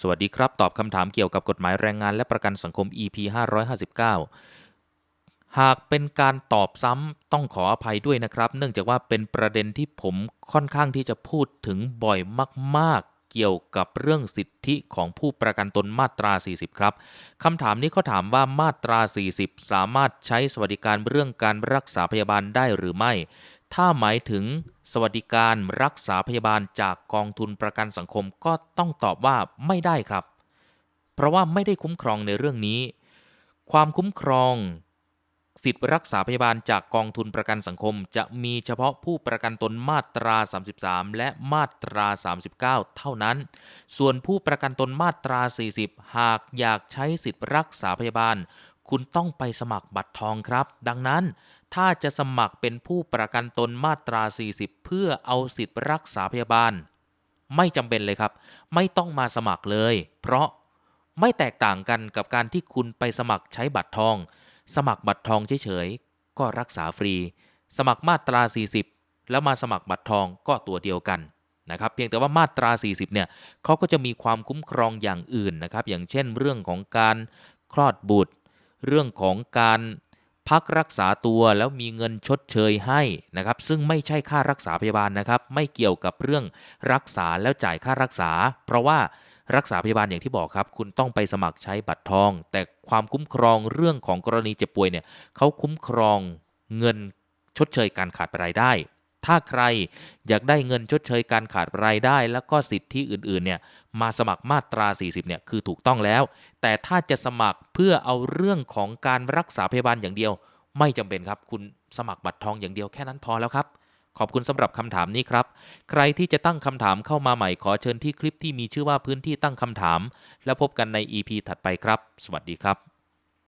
สวัสดีครับ ตอบคำถามเกี่ยวกับกฎหมายแรงงานและประกันสังคม EP 559 หากเป็นการตอบซ้ำต้องขออภัยด้วยนะครับ เนื่องจากว่าเป็นประเด็นที่ผมค่อนข้างที่จะพูดถึงบ่อยมากๆ เกี่ยวกับเรื่องสิทธิของผู้ประกันตนมาตรา 40 ครับคำถามนี้เขาถามว่ามาตรา 40 สามารถใช้สวัสดิการเรื่องการรักษาพยาบาลได้หรือไม่ ถ้าหมายถึงสวัสดิการรักษาพยาบาลจากกองทุนประกันสังคมก็ต้องตอบว่าไม่ได้ครับ เพราะว่าไม่ได้คุ้มครองในเรื่องนี้ ความคุ้มครอง สิทธิรักษาพยาบาลจากกองทุนประกันสังคม จะมีเฉพาะผู้ประกันตนมาตรา 33 และมาตรา 39 เท่านั้น ส่วนผู้ประกันตนมาตรา 40 หากอยากใช้สิทธิรักษาพยาบาล คุณต้องไปสมัครบัตรทองครับ ดังนั้นถ้าจะสมัครเป็นผู้ประกันตนมาตรา 40 เพื่อเอาสิทธิรักษาพยาบาล ไม่จำเป็นเลยครับ ไม่ต้องมาสมัครเลย เพราะไม่แตกต่างกันกับการที่คุณไปสมัครใช้บัตรทอง สมัครบัตรทองเฉยๆก็รักษาฟรี สมัครมาตรา 40 แล้วมาสมัครบัตรทองก็ตัวเดียวกันนะครับเพียงแต่ว่ามาตรา 40เนี่ยเขาก็จะมีความคุ้มครองอย่างอื่นนะครับอย่างเช่นเรื่องของการคลอดบุตร เรื่องของการพักรักษาตัวแล้วมีเงินชดเชยให้นะครับ ซึ่งไม่ใช่ค่ารักษาพยาบาลนะครับ ไม่เกี่ยวกับเรื่องรักษาแล้วจ่ายค่ารักษา เพราะว่า รักษาพยาบาลอย่างที่บอกครับ คุณต้องไปสมัครใช้บัตรทอง แต่ความคุ้มครองเรื่องของกรณีเจ็บป่วยเนี่ยเขาคุ้มครองเงินชดเชยการขาดรายได้ ถ้าใครอยากได้เงินชดเชยการขาดรายได้ แล้วก็สิทธิอื่นๆเนี่ยมาสมัครมาตรา 40เนี่ยคือถูกต้องแล้ว แต่ถ้าจะสมัครเพื่อเอาเรื่องของการรักษาพยาบาลอย่างเดียว ไม่จำเป็นครับ คุณสมัครบัตรทองอย่างเดียวแค่นั้นพอแล้วครับ ขอบคุณสำหรับคำถามนี้ครับ ใครที่จะตั้งคำถามเข้ามาใหม่ขอเชิญที่คลิปที่มีชื่อว่าพื้นที่ตั้งคำถาม แล้วพบกันใน EP ถัดไปครับ สวัสดีครับ